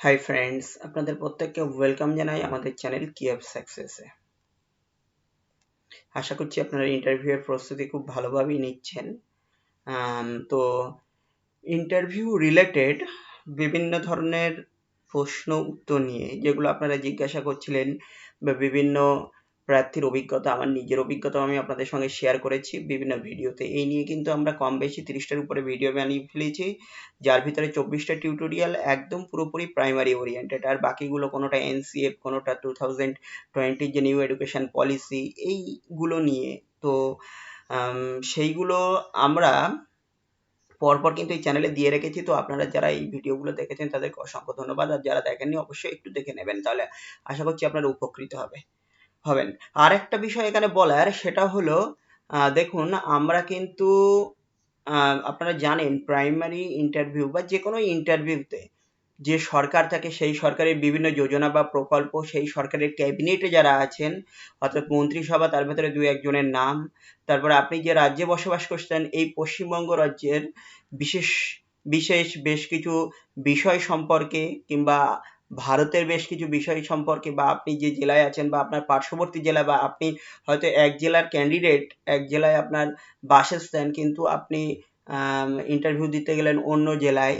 Hi friends আপনাদের প্রত্যেককে welcome জানাই আমাদের চ্যানেল অফ সাকসেসে আশা করছি আপনারা ইন্টারভিউয়ের প্রস্তুতি খুব ভালোভাবেই নিচ্ছেন। তো ইন্টারভিউ রিলেটেড বিভিন্ন ধরনের প্রশ্ন উত্তর নিয়ে যেগুলো আপনারা জিজ্ঞাসা করছিলেন বা বিভিন্ন প্রার্থীর অভিজ্ঞতা, আমার নিজের অভিজ্ঞতাও আমি আপনাদের সঙ্গে শেয়ার করেছি। বিভিন্ন ভিডিওতে। এই নিয়ে কিন্তু আমরা কম বেশি তিরিশটার উপরে ভিডিও বানিয়ে ফেলেছি। যার ভিতরে চব্বিশটা টিউটোরিয়াল একদম পুরোপুরি প্রাইমারি ওরিয়েন্টেড আর বাকিগুলো কোনোটা এনসিএফ কোনোটা টু থাউজেন্ড টোয়েন্টির যে নিউ এডুকেশন পলিসি এইগুলো নিয়ে। তো সেইগুলো আমরা পরপর কিন্তু এই চ্যানেলে দিয়ে রেখেছি। তো আপনারা যারা এই ভিডিওগুলো দেখেছেন, তাদেরকে অসংখ্য ধন্যবাদ। আর যারা দেখেননি, অবশ্যই একটু দেখে নেবেন। তাহলে আশা করছি আপনারা উপকৃত হবে। হবেন আর একটা বিষয় এখানে বলার, সেটা হলো দেখুন, আমরা কিন্তু আপনারা জানেন প্রাইমারি ইন্টারভিউ বা যে কোনো ইন্টারভিউতে যে সরকার থাকে, সেই সরকারের বিভিন্ন যোজনা বা প্রকল্প, সেই সরকারের ক্যাবিনেটে যারা আছেন, অর্থাৎ মন্ত্রিসভা, তার ভেতরে দু একজনের নাম, তারপরে আপনি যে রাজ্যে বসবাস করছেন, এই পশ্চিমবঙ্গ রাজ্যের বিশেষ বিশেষ বেশ কিছু বিষয় সম্পর্কে কিংবা ভারতের বেশ কিছু বিষয় সম্পর্কে বা আপনি যে জেলায় আছেন বা আপনার পার্শ্ববর্তী জেলা বা আপনি হয়তো এক জেলার ক্যান্ডিডেট এক জেলায় আপনার বাসস্থান কিন্তু আপনি ইন্টারভিউ দিতে গেলেন অন্য জেলায়।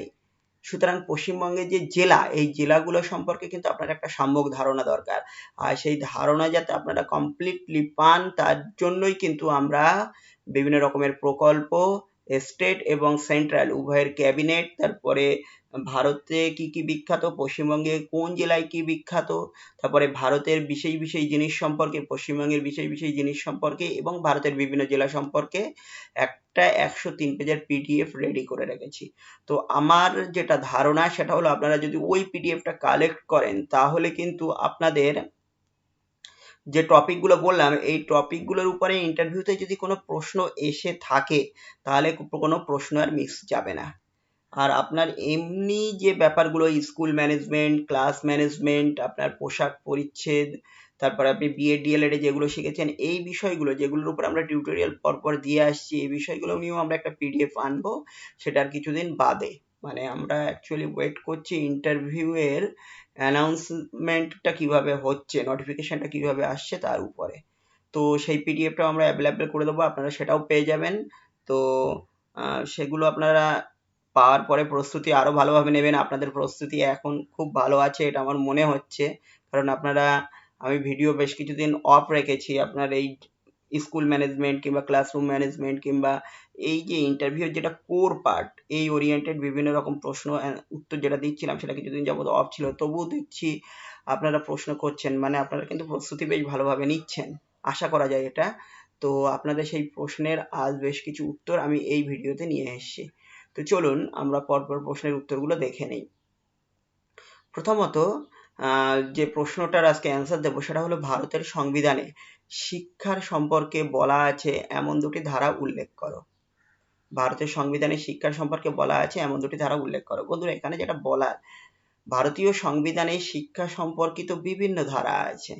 সুতরাং পশ্চিমবঙ্গের যে জেলা, এই জেলাগুলো সম্পর্কে কিন্তু আপনার একটা সম্যক ধারণা দরকার। আর সেই ধারণা যাতে আপনারা কমপ্লিটলি পান, তার জন্যই কিন্তু আমরা বিভিন্ন রকমের প্রকল্প স্টেট এবং সেন্ট্রাল উভয়ের ক্যাবিনেট তারপরে ভারতে কি কি বিখ্যাত? পশ্চিমবঙ্গে কোন জেলায় কি বিখ্যাত? তারপরে ভারতের বিশেষ বিশেষ জিনিস সম্পর্কে, পশ্চিমবঙ্গের বিশেষ বিশেষ জিনিস সম্পর্কে এবং ভারতের বিভিন্ন জেলা সম্পর্কে একটা একশো তিন পেজের পিডিএফ রেডি করে রেখেছি। তো আমার যেটা ধারণা সেটা হলো আপনারা যদি ওই পিডিএফটা কালেক্ট করেন তাহলে কিন্তু আপনাদের যে টপিকগুলো বললাম, এই টপিকগুলোর উপরে ইন্টারভিউতে যদি কোনো প্রশ্ন এসে থাকে তাহলে কোনো প্রশ্ন আর মিস যাবে না। আর আপনার এমনি যে ব্যাপারগুলো, স্কুল ম্যানেজমেন্ট, ক্লাস ম্যানেজমেন্ট, আপনার পোশাক পরিচ্ছেদ, তারপর আপনি বিএ, ডিএলএড যেগুলো শিখেছেন, এই বিষয়গুলো, যেগুলোর উপর আমরা টিউটোরিয়াল পরপর দিয়ে আসছি, এই বিষয়গুলো নিয়েও আমরা একটা পিডিএফ আনব, সেটার কিছুদিন বাদে। মানে আমরা অ্যাকচুয়ালি ওয়েট করছি ইন্টারভিউ এর অ্যানাউন্সমেন্টটা কীভাবে হচ্ছে নোটিফিকেশনটা কীভাবে আসছে তার উপরে। তো সেই পিডিএফটাও আমরা অ্যাভেলেবেল করে দেবো, আপনারা সেটাও পেয়ে যাবেন। তো সেগুলো আপনারা পাওয়ার পরে প্রস্তুতি আরও ভালোভাবে নেবেন। আপনাদের প্রস্তুতি এখন খুব ভালো আছে, এটা আমার মনে হচ্ছে। কারণ আপনারা, আমি ভিডিও বেশ কিছুদিন অফ রেখেছি। আপনার এই স্কুল ম্যানেজমেন্ট কিংবা ক্লাসরুম ম্যানেজমেন্ট কিংবা এই যে ইন্টারভিউ যেটা কোর পার্ট এই ওরিয়েন্টেড বিভিন্ন রকম প্রশ্ন উত্তর যেটা দিচ্ছিলাম, সেটা কিছুদিন যাবত অফ ছিল। তবুও দিচ্ছি আপনারা প্রশ্ন করছেন মানে আপনারা কিন্তু প্রস্তুতি বেশ ভালোভাবে নিচ্ছেন। আশা করা যায় এটা। তো আপনাদের সেই প্রশ্নের আজ বেশ কিছু উত্তর আমি এই ভিডিওতে নিয়ে এসেছি। তো চলুন আমরা পরপর প্রশ্নের উত্তরগুলো দেখে নিই। প্রথমত যে প্রশ্নটার আজকে অ্যান্সার দেবো সেটা হলো ভারতের সংবিধানে শিক্ষার সম্পর্কে বলা আছে এমন দুটি ধারা উল্লেখ করো। ভারতের সংবিধানে শিক্ষার সম্পর্কে বলা আছে এমন দুটি ধারা উল্লেখ করো। বন্ধুরা, এখানে যেটা বলার, ভারতীয় সংবিধানে শিক্ষা সম্পর্কিত বিভিন্ন ধারা আছে।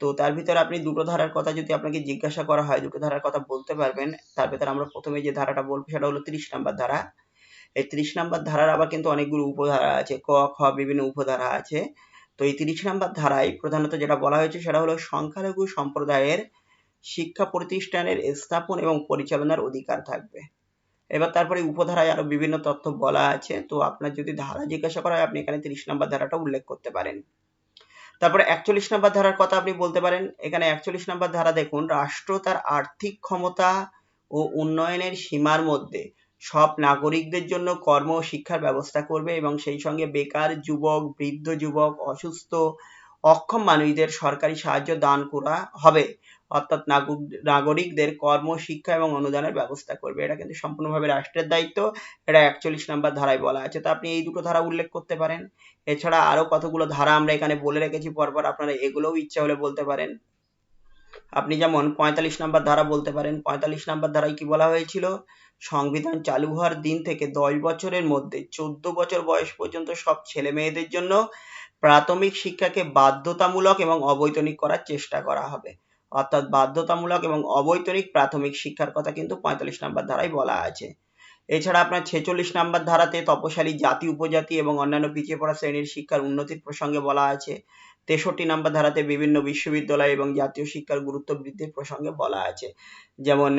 তো তার ভিতরে আপনি দুটো ধারার কথা যদি আপনাকে জিজ্ঞাসা করা হয়, দুটো ধারার কথা বলতে পারবেন। তার ভিতরে আমরা প্রথমে যে ধারাটা বলব সেটা হলো তিরিশ নাম্বার ধারা। এই তিরিশ নাম্বার ধারার আবার কিন্তু অনেকগুলো উপধারা আছে। ক, খ বিভিন্ন উপধারা আছে। তো এই তিরিশ নাম্বার ধারায় প্রধানত যেটা বলা হয়েছে সেটা হলো সংখ্যালঘু সম্প্রদায়ের শিক্ষা প্রতিষ্ঠানের স্থাপন এবং পরিচালনার অধিকার থাকবে। এবার তারপরে উপধারায় আরও বিভিন্ন তথ্য বলা আছে। তো আপনার যদি ধারা জিজ্ঞাসা করা হয়, আপনি এখানে তিরিশ নাম্বার ধারাটা উল্লেখ করতে পারেন। তারপরে একচল্লিশ নাম্বার ধারার কথা আপনি বলতে পারেন। এখানে একচল্লিশ নাম্বার ধারা দেখুন, রাষ্ট্র তার আর্থিক ক্ষমতা ও উন্নয়নের সীমার মধ্যে সব নাগরিকদের জন্য কর্ম ও শিক্ষার ব্যবস্থা করবে এবং সেই সঙ্গে বেকার যুবক, বৃদ্ধ যুবক, অসুস্থ, অক্ষম মানুষদের সরকারি সাহায্য দান করা হবে। অর্থাৎ নাগরিকদের কর্ম, শিক্ষা এবং অনুদানের ব্যবস্থা করবে। এটা কিন্তু সম্পূর্ণভাবে রাষ্ট্রের দায়িত্ব। এটা একচল্লিশ নম্বর ধারায় বলা আছে। তো আপনি এই দুটো ধারা উল্লেখ করতে পারেন। এছাড়া আরও কতগুলো ধারা আমরা এখানে বলে রেখেছি। পরপর আপনারা এগুলোও ইচ্ছা হলে বলতে পারেন। আপনি যেমন পঁয়তাল্লিশ নাম্বার ধারা বলতে পারেন, পঁয়তাল্লিশ নাম্বার ধারায় কি বলা হয়েছিল? সংবিধান চালু হওয়ার দিন থেকে দশ বছরের মধ্যে চোদ্দ বছর বয়স পর্যন্ত সব ছেলে মেয়েদের জন্য প্রাথমিক শিক্ষাকে বাধ্যতামূলক এবং অবৈতনিক করার চেষ্টা করা হবে। অর্থাৎ বাধ্যতামূলক এবং অবৈতনিক প্রাথমিক শিক্ষার কথা কিন্তু পঁয়তাল্লিশ নাম্বার ধারায় বলা আছে। এছাড়া আপনার ছেচল্লিশ নাম্বার ধারাতে তপশালী জাতি, উপজাতি এবং অন্যান্য পিছিয়ে পড়া শ্রেণির শিক্ষার উন্নতির প্রসঙ্গে বলা আছে। তেষট্টি নাম্বার ধারাতে বিভিন্ন বিশ্ববিদ্যালয় এবং জাতীয় শিক্ষার গুরুত্ব বৃদ্ধির প্রসঙ্গে বলা আছে। যেমন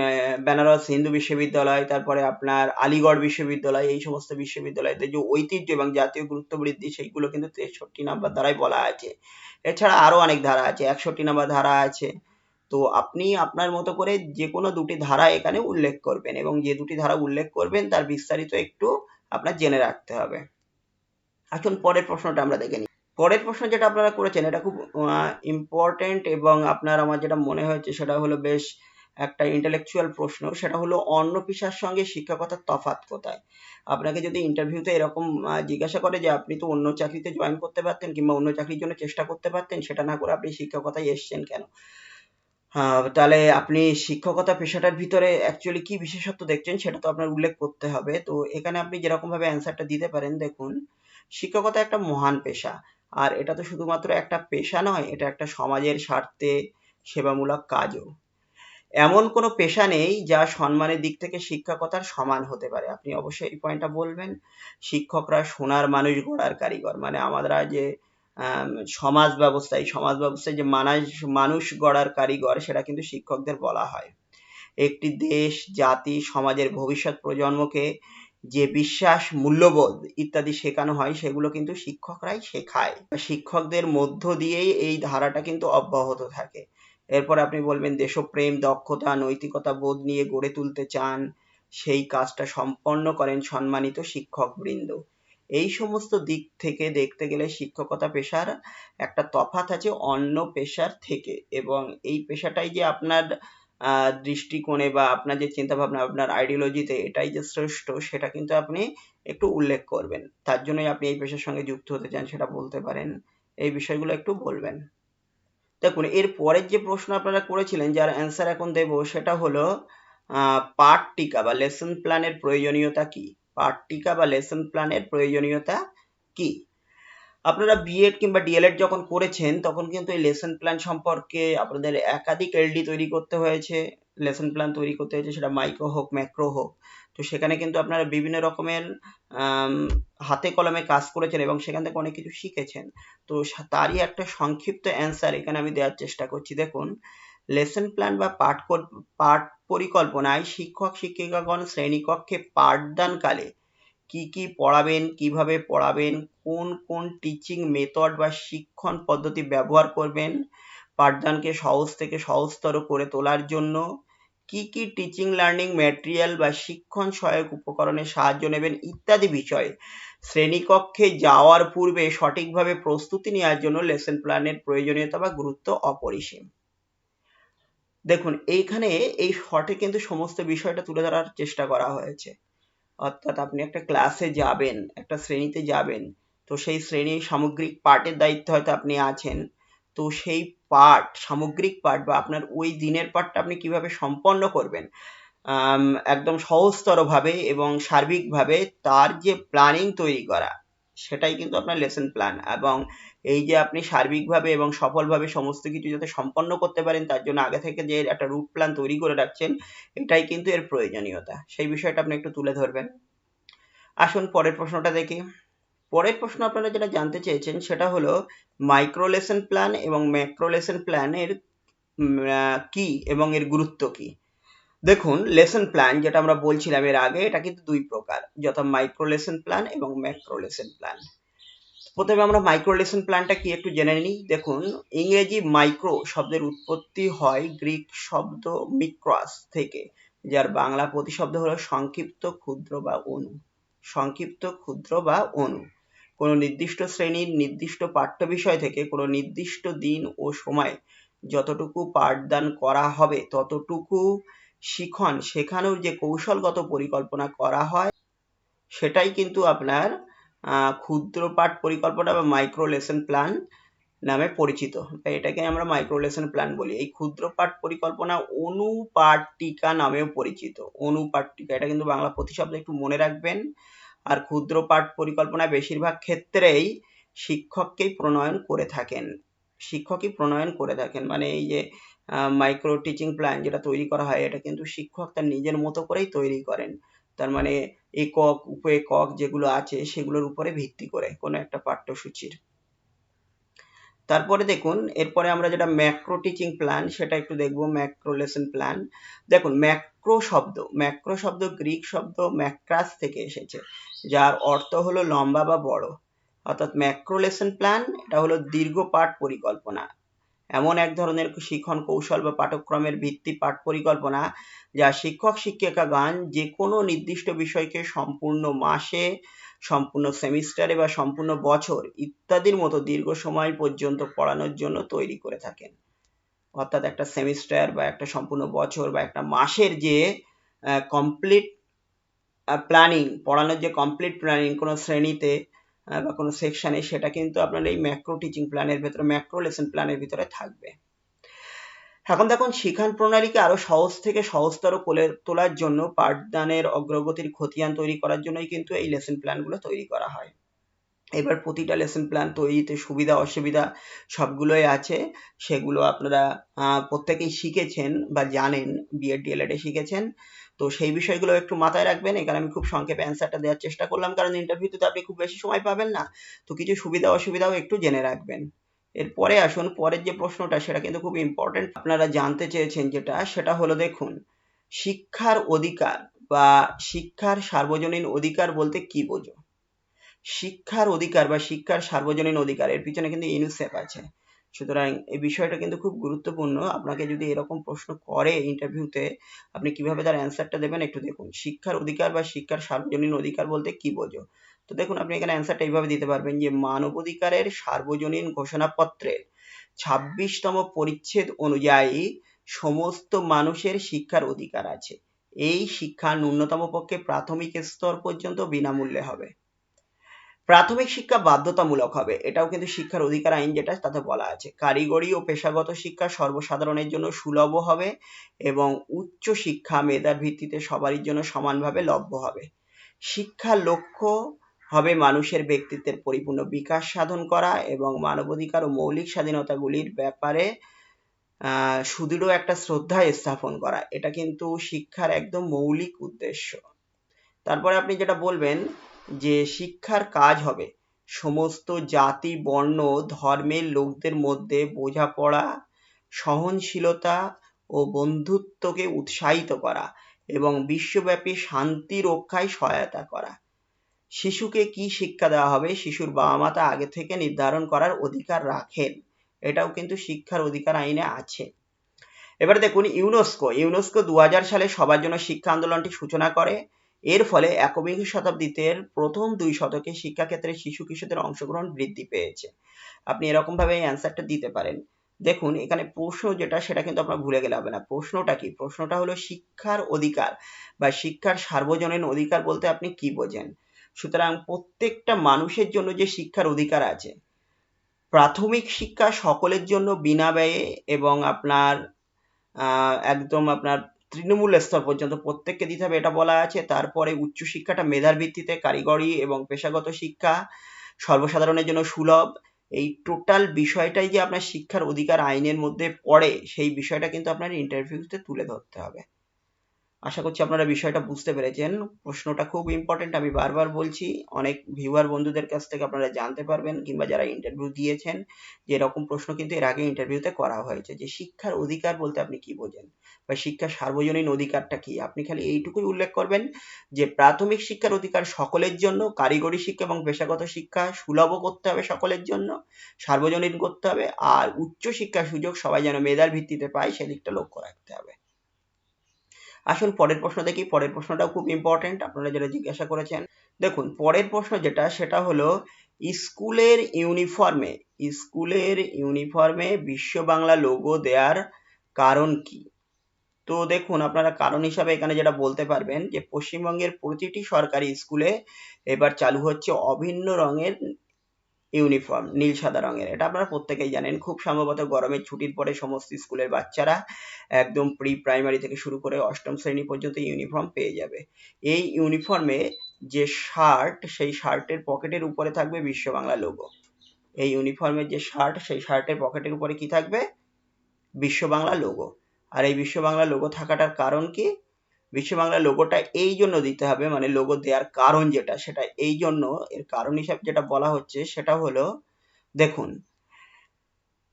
বেনারস হিন্দু বিশ্ববিদ্যালয়, তারপরে আপনার আলিগড় বিশ্ববিদ্যালয়, এই সমস্ত বিশ্ববিদ্যালয়তে যে ঐতিহ্য এবং জাতীয় গুরুত্ব বৃদ্ধি, সেইগুলো কিন্তু তেষট্টি নাম্বার ধারায় বলা আছে। এছাড়া আরও অনেক ধারা আছে, একষট্টি নাম্বার ধারা আছে। তো আপনি আপনার মতো করে যে কোনো দুটি ধারা এখানে উল্লেখ করবেন এবং যে দুটি ধারা উল্লেখ করবেন, তার বিস্তারিত একটু আপনার জেনে রাখতে হবে। আসুন পরের প্রশ্নটা আমরা দেখে নিই। পরের প্রশ্ন যেটা আপনারা করেছেন, এটা খুব ইম্পর্টেন্ট এবং আপনার আমার যেটা মনে হয়েছে সেটা হলো বেশ একটা ইন্টেলেকচুয়াল প্রশ্ন, সেটা হলো অন্য পেশার সঙ্গে শিক্ষকতার তফাৎ কোথায়? আপনাকে যদি ইন্টারভিউতে এরকম জিজ্ঞাসা করে যে আপনি তো অন্য চাকরিতে জয়েন করতে পারতেন কিংবা অন্য চাকরির জন্য চেষ্টা করতে পারতেন, সেটা না করে আপনি শিক্ষকতায় এসছেন কেন? তাহলে আপনি শিক্ষকতা পেশাটার ভিতরে অ্যাকচুয়ালি কি বিশেষত্ব দেখছেন সেটা তো আপনার উল্লেখ করতে হবে। তো এখানে আপনি যেরকম ভাবে অ্যান্সারটা দিতে পারেন, দেখুন, শিক্ষকতা একটা মহান পেশা। আর এটা তো শুধুমাত্র একটা পেশা নয়, এটা একটা সমাজের স্বার্থে সেবামূলক কাজও। এমন কোনো পেশা নেই যা সম্মানের দিক থেকে শিক্ষকতার সমান হতে পারে। আপনি অবশ্যই এই পয়েন্টটা বলবেন, শিক্ষকরা সোনার মানুষ গড়ার কারিগর। মানে আমরা যে সমাজ ব্যবস্থা এই সমাজ ব্যবস্থায় যে মানাস মানুষ গড়ার কারিগর, সেটা কিন্তু শিক্ষকদের বলা হয়। একটি দেশ, জাতি, সমাজের ভবিষ্যৎ প্রজন্মকে যে বিশ্বাস, মূল্যবোধ ইত্যাদি শেখানো হয়, সেগুলো কিন্তু শিক্ষকরাই শেখায়। শিক্ষকদের মধ্য দিয়েই এই ধারাটা কিন্তু অব্যাহত থাকে। এরপর আপনি বলবেন দেশপ্রেম, দক্ষতা, নৈতিকতা বোধ নিয়ে গড়ে তুলতে চান, সেই কাজটা সম্পন্ন করেন সম্মানিত শিক্ষক বৃন্দ এই সমস্ত দিক থেকে দেখতে গেলে শিক্ষকতা পেশার একটা তফাৎ আছে অন্য পেশার থেকে এবং এই পেশাটাই যে আপনার দৃষ্টিকোণে বা আপনার যে চিন্তা ভাবনা আপনার আইডিওলজিতে এটাই যে শ্রেষ্ঠ, সেটা কিন্তু আপনি একটু উল্লেখ করবেন। তার জন্যই আপনি এই পেশার সঙ্গে যুক্ত হতে চান, সেটা বলতে পারেন। এই বিষয়গুলো একটু বলবেন। দেখুন, এর পরের যে প্রশ্ন আপনারা করেছিলেন, যার অ্যান্সার এখন দেব, সেটা হলো পাঠ টিকা বা লেসন প্ল্যানের প্রয়োজনীয়তা কি? পাঠ টিকা বা লেসন প্ল্যানের প্রয়োজনীয়তা কি? আপনারা বিএড কিংবা ডিএলএড যখন করেছেন, তখন কিন্তু এই লেসন প্ল্যান সম্পর্কে আপনাদের একাধিক এলডি তৈরি করতে হয়েছে লেসন প্ল্যান তৈরি করতে হয়েছে, সেটা মাইক্রো হোক ম্যাক্রো হোক। তো সেখানে কিন্তু আপনারা বিভিন্ন রকমের হাতে কলমে কাজ করেছেন এবং সেখান থেকে অনেক কিছু শিখেছেন। তো তারই একটা সংক্ষিপ্ত অ্যান্সার এখানে আমি দেওয়ার চেষ্টা করছি। দেখুন লেসন প্ল্যান বা পাঠ পাঠ পরিকল্পনায় শিক্ষক, শিক্ষিকাগণ, শ্রেণীকক্ষে পাঠদানকালে কি কি পড়াবেন, কীভাবে পড়াবেন, কোন কোন টিচিং মেথড বা শিক্ষণ পদ্ধতি ব্যবহার করবেন, পাঠদানকে সহজ থেকে সহজতর করে তোলার জন্য কি কি টিচিং লার্নিং ম্যাটেরিয়াল বা শিক্ষণ সহায়ক উপকরণের সাহায্য নেবেন ইত্যাদি বিষয়ে। শ্রেণীকক্ষে যাওয়ার পূর্বে সঠিকভাবে প্রস্তুতি নেওয়ার জন্য লেসন প্ল্যানের প্রয়োজনীয়তা বা গুরুত্ব অপরিসীম। দেখুন, এইখানে এই শর্টে কিন্তু সমস্ত বিষয়টা তুলে ধরার চেষ্টা করা হয়েছে। অর্থাৎ আপনি একটা ক্লাসে যাবেন, একটা শ্রেণীতে যাবেন, তো সেই শ্রেণির সামগ্রিক পাঠের দায়িত্ব হয়তো আপনি আছেন, তো সেই পাঠ সামগ্রিক পাঠ বা আপনার ওই দিনের পার্টটা আপনি কীভাবে সম্পন্ন করবেন একদম সহজতরভাবে এবং সার্বিকভাবে তার যে প্ল্যানিং তৈরি করা, সেটাই কিন্তু আপনার লেসন প্ল্যান এবং এই যে আপনি সার্বিকভাবে এবং সফলভাবে সমস্ত কিছু যাতে সম্পন্ন করতে পারেন, তার জন্য আগে থেকে যে একটা রুট প্ল্যান তৈরি করে রাখছেন, এটাই কিন্তু এর প্রয়োজনীয়তা। সেই বিষয়টা আপনি একটু তুলে ধরবেন। আসুন পরের প্রশ্নটা দেখি। পরের প্রশ্ন আপনারা যেটা জানতে চেয়েছেন, সেটা হলো মাইক্রো লেসন প্ল্যান এবং ম্যাক্রো লেসন প্ল্যানের কি এবং এর গুরুত্ব কি? দেখুন লেসন প্ল্যান যেটা আমরা বলছিলাম এর আগে, এটা কিন্তু দুই প্রকার, যথা মাইক্রো লেসন প্ল্যান এবং ম্যাক্রো লেসন প্ল্যান প্রথমে আমরা মাইক্রো লেসন প্ল্যানটা কি একটু জেনে নিই? দেখুন, ইংরেজি মাইক্রো শব্দের উৎপত্তি হয় গ্রিক শব্দ মিক্রস থেকে, যার বাংলা প্রতিশব্দ হলো সংক্ষিপ্ত ক্ষুদ্র বা অণু। সংক্ষিপ্ত ক্ষুদ্র বা অণু। কোনো নির্দিষ্ট শ্রেণির নির্দিষ্ট পাঠ্য বিষয় থেকে কোনো নির্দিষ্ট দিন ও সময় যতটুকু পাঠদান করা হবে, ততটুকু শিখন শেখানোর যে কৌশলগত পরিকল্পনা করা হয়, সেটাই কিন্তু আপনার ক্ষুদ্র পাঠ পরিকল্পনা বা মাইক্রো লেসন প্ল্যান নামে পরিচিত। এটাকে আমরা মাইক্রো লেসন প্ল্যান বলি। এই ক্ষুদ্র পাঠ পরিকল্পনা অনুপাটিকা নামেও পরিচিত। অনুপাটিকা, এটা কিন্তু বাংলা প্রতিশব্দ একটু মনে রাখবেন। আর ক্ষুদ্র পাঠ পরিকল্পনা বেশিরভাগ ক্ষেত্রেই শিক্ষককেই প্রণয়ন করে থাকেন। শিক্ষকই প্রণয়ন করে থাকেন। মানে এই যে মাইক্রো টিচিং প্ল্যান যেটা তৈরি করা হয়, এটা কিন্তু শিক্ষক তার নিজের মতো করেই তৈরি করেন। তার মানে একক উপ একক যেগুলো আছে সেগুলোর উপরে ভিত্তি করে কোনো একটা পাঠ্যসূচির। তারপরে দেখুন, এরপরে আমরা যেটা ম্যাক্রো টিচিং প্ল্যান সেটা একটু দেখব ম্যাক্রো লেসন প্ল্যান দেখুন ম্যাক্রো শব্দ ম্যাক্রো শব্দ গ্রিক শব্দ ম্যাক্রাস থেকে এসেছে, যার অর্থ হলো লম্বা বা বড়। অর্থাৎ ম্যাক্রো লেসন প্ল্যান এটা হলো দীর্ঘ পাঠ পরিকল্পনা। এমন এক ধরনের শিক্ষণ কৌশল বা পাঠক্রমের ভিত্তি পাঠ পরিকল্পনা যা শিক্ষক শিক্ষিকা গান যে কোনো নির্দিষ্ট বিষয়কে সম্পূর্ণ মাসে, সম্পূর্ণ সেমিস্টারে বা সম্পূর্ণ বছর ইত্যাদির মতো দীর্ঘ সময় পর্যন্ত পড়ানোর জন্য তৈরি করে থাকেন। অর্থাৎ একটা সেমিস্টার বা একটা সম্পূর্ণ বছর বা একটা মাসের যে কমপ্লিট প্ল্যানিং পড়ানোর যে কমপ্লিট প্ল্যানিং কোনো শ্রেণীতে বা কোনো সেকশানে সেটা কিন্তু আপনার এই ম্যাক্রো টিচিং প্ল্যানের ভেতরে, ম্যাক্রো লেসন প্ল্যানের ভিতরে থাকবে। এখন দেখুন শিক্ষণ প্রণালীকে আরও সহজ থেকে সহজতর করে তোলার জন্য পাঠদানের অগ্রগতির খতিয়ান তৈরি করার জন্যই কিন্তু এই লেসন প্ল্যানগুলো তৈরি করা হয়। এবার প্রতিটা লেসন প্ল্যান তৈরিতে সুবিধা, অসুবিধা সবগুলোই আছে। সেগুলো আপনারা প্রত্যেকেই শিখেছেন বা জানেন, বিএড, ডিএলএডে শিখেছেন। তো সেই বিষয়গুলো একটু মাথায় রাখবেন। এখানে আমি খুব সংক্ষেপে অ্যান্সারটা দেওয়ার চেষ্টা করলাম, কারণ ইন্টারভিউতে তো আপনি খুব বেশি সময় পাবেন না। তো কিছু সুবিধা, অসুবিধাও একটু জেনে রাখবেন। এরপরে আসুন, পরের যে প্রশ্নটা, সেটা কিন্তু খুব ইম্পর্টেন্ট আপনারা জানতে চেয়েছেন যেটা, সেটা হলো দেখুন, শিক্ষার অধিকার বা শিক্ষার সার্বজনীন অধিকার বলতে কি বোঝো? শিক্ষার অধিকার বা শিক্ষার সার্বজনীন অধিকার, এর পিছনে কিন্তু ইউনিসেফ আছে। সুতরাং এই বিষয়টা কিন্তু খুব গুরুত্বপূর্ণ। আপনাকে যদি এরকম প্রশ্ন করে ইন্টারভিউতে আপনি কীভাবে তার অ্যান্সারটা দেবেন একটু দেখুন। শিক্ষার অধিকার বা শিক্ষার সার্বজনীন অধিকার বলতে কি বোঝো? তো দেখুন, আপনি এখানে অ্যান্সারটা এইভাবে দিতে পারবেন যে মানবাধিকারের সার্বজনীন ঘোষণাপত্রের ছাব্বিশতম পরিচ্ছেদ অনুযায়ী সমস্ত মানুষের শিক্ষার অধিকার আছে। এই শিক্ষা ন্যূনতম পক্ষে প্রাথমিক স্তর পর্যন্ত বিনামূল্যে হবে। প্রাথমিক শিক্ষা বাধ্যতামূলক হবে। এটাও কিন্তু শিক্ষার অধিকার আইন যেটা, তাতে বলা আছে। কারিগরি ও পেশাগত শিক্ষা সর্বসাধারণের জন্য সুলভ হবে এবং উচ্চ শিক্ষা মেধার ভিত্তিতে সবারই জন্য সমানভাবে লভ্য হবে। শিক্ষার লক্ষ্য হবে মানুষের ব্যক্তিত্বের পরিপূর্ণ বিকাশ সাধন করা এবং মানবাধিকার ও মৌলিক স্বাধীনতাগুলির ব্যাপারে সুদৃঢ় একটা শ্রদ্ধা স্থাপন করা। এটা কিন্তু শিক্ষার একদম মৌলিক উদ্দেশ্য। তারপরে আপনি যেটা বলবেন যে শিক্ষার কাজ হবে। সমস্ত জাতি, বর্ণ, ধর্মের লোকদের মধ্যে বোঝাপড়া, সহনশীলতা ও বন্ধুত্বকে উৎসাহিত করা এবং বিশ্বব্যাপী শান্তি রক্ষায় সহায়তা করা। শিশুকে কি শিক্ষা দেওয়া হবে? শিশুর বাবা মা তা আগে থেকে নির্ধারণ করার অধিকার রাখেন। এটাও কিন্তু শিক্ষার অধিকার আইনে আছে। এবার দেখুন ইউনেস্কো। ইউনেস্কো দু হাজার সালে সবার জন্য শিক্ষা আন্দোলনটি সূচনা করে। এর ফলে একবিংশ শতাব্দীতে প্রথম দুই শতকে শিক্ষাক্ষেত্রে শিশু কিশোরদের অংশগ্রহণ বৃদ্ধি পেয়েছে। আপনি এরকম ভাবে এই অ্যান্সারটা দিতে পারেন। দেখুন, এখানে প্রশ্ন যেটা, সেটা কিন্তু আপনার ভুলে গেলে হবে না। প্রশ্নটা কি? প্রশ্নটা হলো শিক্ষার অধিকার বা শিক্ষার সার্বজনীন অধিকার বলতে আপনি কি বোঝেন? সুতরাং প্রত্যেকটা মানুষের জন্য যে শিক্ষার অধিকার আছে, প্রাথমিক শিক্ষা সকলের জন্য বিনা ব্যয়ে এবং আপনার একদম আপনার তৃণমূল স্তর পর্যন্ত প্রত্যেককে দিতে হবে, এটা বলা আছে। তারপরে উচ্চশিক্ষাটা মেধার ভিত্তিতে, কারিগরি এবং পেশাগত শিক্ষা সর্বসাধারণের জন্য সুলভ। এই টোটাল বিষয়টাই যে আপনার শিক্ষার অধিকার আইনের মধ্যে পড়ে, সেই বিষয়টা কিন্তু আপনার ইন্টারভিউতে তুলে ধরতে হবে। আশা করছি আপনারা বিষয়টা বুঝতে পেরেছেন। প্রশ্নটা খুব ইম্পর্টেন্ট আমি বারবার বলছি, অনেক ভিউয়ার বন্ধুদের কাছ থেকে আপনারা জানতে পারবেন, কিংবা যারা ইন্টারভিউ দিয়েছেন, যে এরকম প্রশ্ন কিন্তু এর আগে ইন্টারভিউতে করা হয়েছে, যে শিক্ষার অধিকার বলতে আপনি কি বোঝেন? বা শিক্ষার সার্বজনীন অধিকারটা কি? আপনি খালি এইটুকুই উল্লেখ করবেন, যে প্রাথমিক শিক্ষার অধিকার সকলের জন্য, কারিগরি শিক্ষা এবং পেশাগত শিক্ষা সুলভ করতে হবে সকলের জন্য, সার্বজনীন করতে হবে, আর উচ্চ শিক্ষার সুযোগ সবাই যেন মেধার ভিত্তিতে পায়, সেদিকটা লক্ষ্য রাখতে হবে। আসুন পরের প্রশ্ন দেখি পরের প্রশ্নটাও খুব ইম্পর্টেন্ট আপনারা যেটা জিজ্ঞাসা করেছেন। দেখুন, পরের প্রশ্ন যেটা, সেটা হলো, স্কুলের ইউনিফর্মে স্কুলের ইউনিফর্মে বিশ্ব বাংলা লোগো দেওয়ার কারণ কি? তো দেখুন, আপনারা কারণ হিসাবে এখানে যেটা বলতে পারবেন যে, পশ্চিমবঙ্গের প্রতিটি সরকারি স্কুলে এবার চালু হচ্ছে অভিন্ন রঙের ইউনিফর্ম, নীল সাদা রঙের। এটা আপনারা প্রত্যেকেই জানেন, খুব সম্ভবত গরমের ছুটির পরে সমস্ত স্কুলের বাচ্চারা একদম প্রি প্রাইমারি থেকে শুরু করে অষ্টম শ্রেণি পর্যন্ত ইউনিফর্ম পেয়ে যাবে। এই ইউনিফর্মে যে শার্ট সেই শার্টের পকেটের উপরে থাকবে বিশ্ব বাংলা লোগো এই ইউনিফর্মের যে শার্ট সেই শার্টের পকেটের উপরে কি থাকবে? বিশ্ব বাংলা লোগো আর এই বিশ্ব বাংলা লোগো থাকাটার কারণ কি? বিশ্ব বাংলা লোগোটা এই জন্য দিতে হবে মানে লোগো দেওয়ার কারণ যেটা, সেটা এই জন্য, এর কারণ হিসাবে যেটা বলা হচ্ছে, সেটা হলো, দেখুন,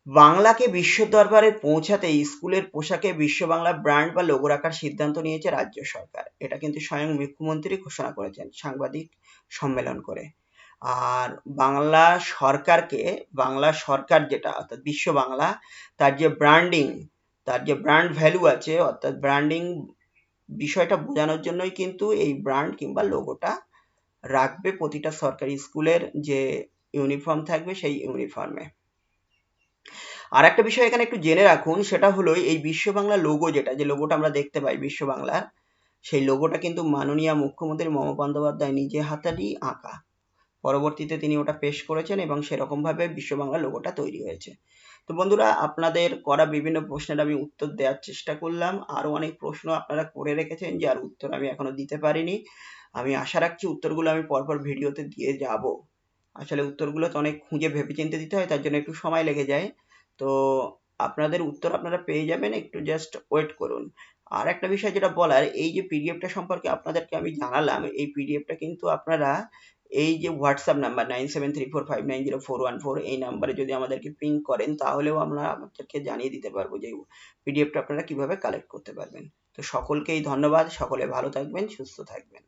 বাংলাকে বিশ্ব দরবারে পৌঁছাতে স্কুলের পোশাকে বিশ্ব বাংলা ব্র্যান্ড বা লোগো রাখার সিদ্ধান্ত নিয়েছে রাজ্য সরকার। এটা কিন্তু স্বয়ং মুখ্যমন্ত্রী ঘোষণা করেছেন সাংবাদিক সম্মেলন করে। আর বাংলা সরকারকে, বাংলা সরকার যেটা, অর্থাৎ বিশ্ব বাংলা তার যে ব্র্যান্ডিং তার যে ব্র্যান্ড ভ্যালু আছে, অর্থাৎ ব্র্যান্ডিং বিষয়টা বোঝানোর জন্যই কিন্তু এই ব্র্যান্ড কিংবা লোগোটা রাখবে প্রতিটা সরকারি স্কুলের যে ইউনিফর্ম থাকবে সেই ইউনিফর্মে আর একটা বিষয় এখানে একটু জেনে রাখুন, সেটা হলো এই বিশ্ব বাংলা লোগো যেটা, যে লোগোটা আমরা দেখতে পাই বিশ্ব বাংলার, সেই লোগোটা কিন্তু মাননীয় মুখ্যমন্ত্রী মমতা বন্দ্যোপাধ্যায় নিজে হাতারই আঁকা। পরবর্তীতে তিনি ওটা পেশ করেছেন এবং সেরকমভাবে বিশ্ব বাংলা লোগোটা তৈরি হয়েছে। তো বন্ধুরা, আপনাদের করা বিভিন্ন প্রশ্নের আমি উত্তর দেওয়ার চেষ্টা করলাম। আরও অনেক প্রশ্ন আপনারা করে রেখেছেন, যার উত্তর আমি এখনও দিতে পারিনি। আমি আশা রাখছি উত্তরগুলো আমি পরপর ভিডিওতে দিয়ে যাব। আসলে উত্তরগুলো তো অনেক খুঁজে ভেবেচিন্তে দিতে হয়, তার জন্য একটু সময় লেগে যায়। তো আপনাদের উত্তর আপনারা পেয়ে যাবেন, একটু জাস্ট ওয়েট করুন। আর একটা বিষয় যেটা বলার, এই যে পিডিএফটা সম্পর্কে আপনাদেরকে আমি জানালাম, এই পিডিএফটা কিন্তু আপনারা এই যে WhatsApp number nine seven three four five nine zero four one four এই নাম্বারে যদি আমাদেরকে পিং করেন, তাহলেও আমরা আপনাদেরকে জানিয়ে দিতে পারব যে পিডিএফটা আপনারা কীভাবে কালেক্ট করতে পারবেন। তো সকলকেই ধন্যবাদ, সকলে ভালো থাকবেন, সুস্থ থাকবেন।